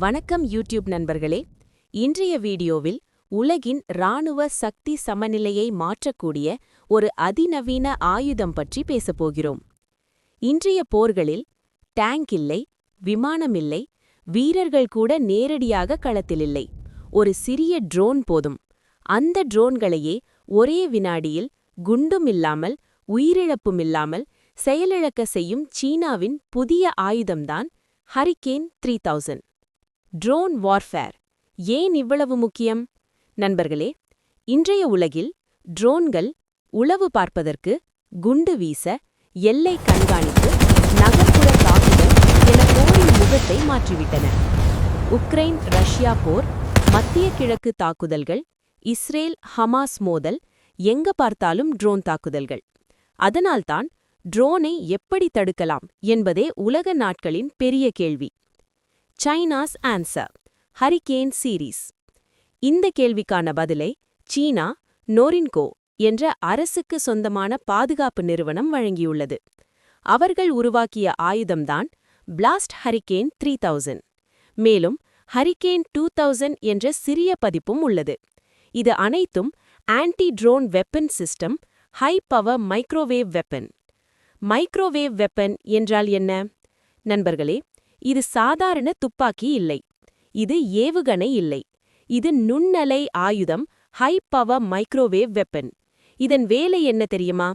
வணக்கம் யூடியூப் நண்பர்களே. இன்றைய வீடியோவில் உலகின் இராணுவ சக்தி சமநிலையை மாற்றக்கூடிய ஒரு அதிநவீன ஆயுதம் பற்றி பேசப்போகிறோம் இன்றைய போர்களில் டேங்க் இல்லை விமானம் இல்லை வீரர்கள் கூட நேரடியாக களத்திலில்லை ஒரு சிறிய ட்ரோன் போதும். அந்த ட்ரோன்களையே ஒரே வினாடியில் குண்டும் இல்லாமல் உயிரிழப்பும் இல்லாமல் செயலிழக்க செய்யும் சீனாவின் புதிய ஆயுதம்தான் hurricane three thousand drone warfare ஏன் இவ்வளவு முக்கியம்? நண்பர்களே இன்றைய உலகில் ட்ரோன்கள் உளவு பார்ப்பதற்கு குண்டு வீச எல்லை கண்காணிப்பு நகர்ப்புற தாக்குதல் என போரின் முகத்தை மாற்றிவிட்டன. உக்ரைன் ரஷ்யா போர் மத்திய கிழக்கு தாக்குதல்கள் இஸ்ரேல் ஹமாஸ் மோதல் எங்க பார்த்தாலும் ட்ரோன் தாக்குதல்கள். அதனால்தான் ட்ரோனை எப்படி தடுக்கலாம் என்பதே உலக நாட்களின் பெரிய கேள்வி. சைனாஸ் ஆன்சர் ஹரிகேன் சீரீஸ் இந்த கேள்விக்கான பதிலை சீனா நோரின்கோ என்ற அரசுக்கு சொந்தமான பாதுகாப்பு நிறுவனம் வழங்கியுள்ளது. அவர்கள் உருவாக்கிய ஆயுதம்தான் பிளாஸ்ட் ஹரிகேன் த்ரீ தௌசண்ட் மேலும் ஹரிகேன் டூ தௌசண்ட் என்ற சிறிய பதிப்பும் உள்ளது. இது அனைத்தும் anti drone weapon system high power microwave weapon microwave weapon என்றால் என்ன? நண்பர்களே இது சாதாரண துப்பாக்கி இல்லை. இது ஏவுகணை இல்லை. இது நுண்ணலை ஆயுதம் ஹை பவர் மைக்ரோவேவ் வெப்பன் இதன் வேலை என்ன தெரியுமா?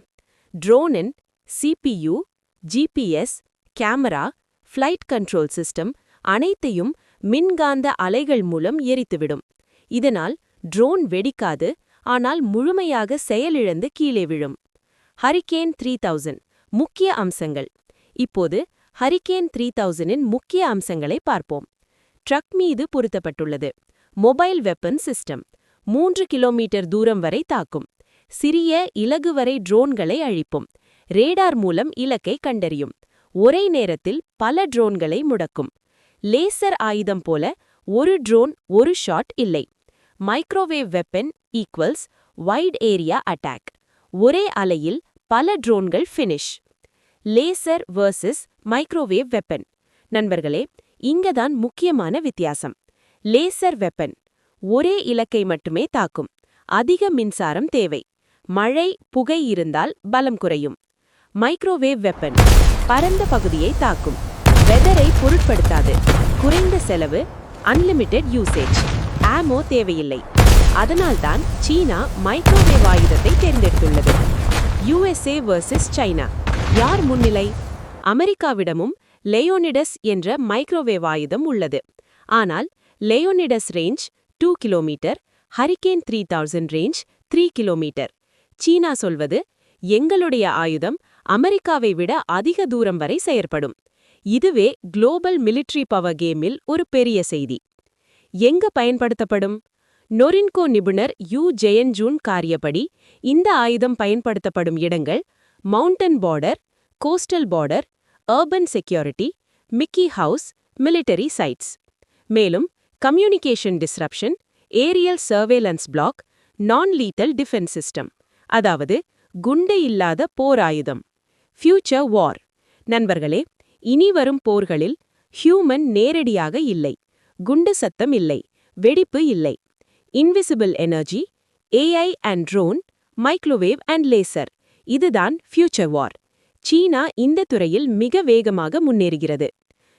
ட்ரோனின் CPU GPS camera flight control system அனைத்தையும் மின்காந்த அலைகள் மூலம் எரித்துவிடும். இதனால் ட்ரோன் வெடிக்காது ஆனால் முழுமையாக செயலிழந்து கீழே விழும். ஹரிகேன் த்ரீ தௌசண்ட் முக்கிய அம்சங்கள். இப்போது ஹரிகேன் த்ரீ தௌசண்டின் முக்கிய அம்சங்களை பார்ப்போம். ட்ரக் மீது பொருத்தப்பட்டுள்ளது. Mobile weapon system. மூன்று கிலோமீட்டர் தூரம் வரை தாக்கும். சிறிய இலகு வரை ட்ரோன்களை அழிப்பும். ரேடார் மூலம் இலக்கை கண்டறியும். ஒரே நேரத்தில் பல ட்ரோன்களை முடக்கும். லேசர் ஆயுதம் போல ஒரு ட்ரோன் ஒரு ஷாட் இல்லை. Microwave weapon equals wide area attack. ஒரே அலையில் பல ட்ரோன்கள் finish laser versus microwave weapon. நண்பர்களே இங்கதான் முக்கியமான வித்தியாசம். லேசர் வெப்பன் ஒரே இலக்கை மட்டுமே தாக்கும். அதிக மின்சாரம் தேவை. மழை புகை இருந்தால் பலம் குறையும். மைக்ரோவேவ் வெப்பன் பரந்த பகுதியை தாக்கும். வெதரை பொருட்படுத்தாது. குறைந்த செலவு அன்லிமிட்டெட் யூசேஜ் ஆமோ தேவையில்லை. அதனால்தான் சீனா மைக்ரோவேவ் ஆயுதத்தை தேர்ந்தெடுத்துள்ளது. யுஎஸ்ஏ வர்சஸ் சைனா யார் முன்னிலை? அமெரிக்காவிடமும் லேயோனிடஸ் என்ற மைக்ரோவேவ் ஆயுதம் உள்ளது. ஆனால் Leonidas range two kilometre Hurricane three thousand range three kilometre. சீனா சொல்வது எங்களுடைய ஆயுதம் அமெரிக்காவை விட அதிக தூரம் வரை செயற்படும். இதுவே குளோபல் மிலிட்ரி பவர் கேமில் ஒரு பெரிய செய்தி. எங்க பயன்படுத்தப்படும்? நொரின்கோ நிபுணர் யூ ஜெயன்ஜூன் காரியப்படி இந்த ஆயுதம் பயன்படுத்தப்படும் இடங்கள் mountain border coastal border urban security mickey house military sites. மேலும் communication disruption aerial surveillance block non lethal defence system அதாவது குண்டை இல்லாத போர் ஆயுதம். ஃபியூச்சர் வார் நண்பர்களே இனி வரும் போர்களில் ஹியூமன் நேரடியாக இல்லை. குண்டு சத்தம் இல்லை. வெடிப்பு இல்லை. Invisible energy AI and drone microwave and laser இதுதான் ஃபியூச்சர் வார் சீனா இந்த துறையில் மிக வேகமாக முன்னேறுகிறது.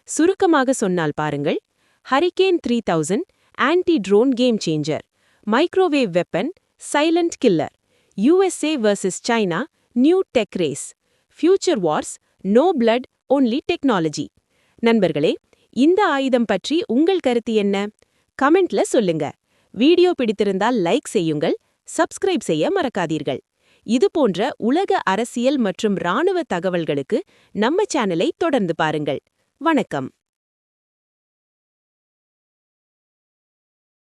சுருக்கமாக சொன்னால் பாருங்கள். Hurricane three thousand anti drone game changer microwave weapon silent killer USA versus China new tech race future wars no blood only technology நண்பர்களே இந்த ஆயுதம் பற்றி உங்கள் கருத்து என்ன? கமெண்ட்ல சொல்லுங்க. வீடியோ பிடித்திருந்தால் லைக் செய்யுங்கள் சப்ஸ்கிரைப் செய்ய மறக்காதீர்கள். இது போன்ற உலக அரசியல் மற்றும் இராணுவ தகவல்களுக்கு நம்ம சேனலை தொடர்ந்து பாருங்கள். வணக்கம்.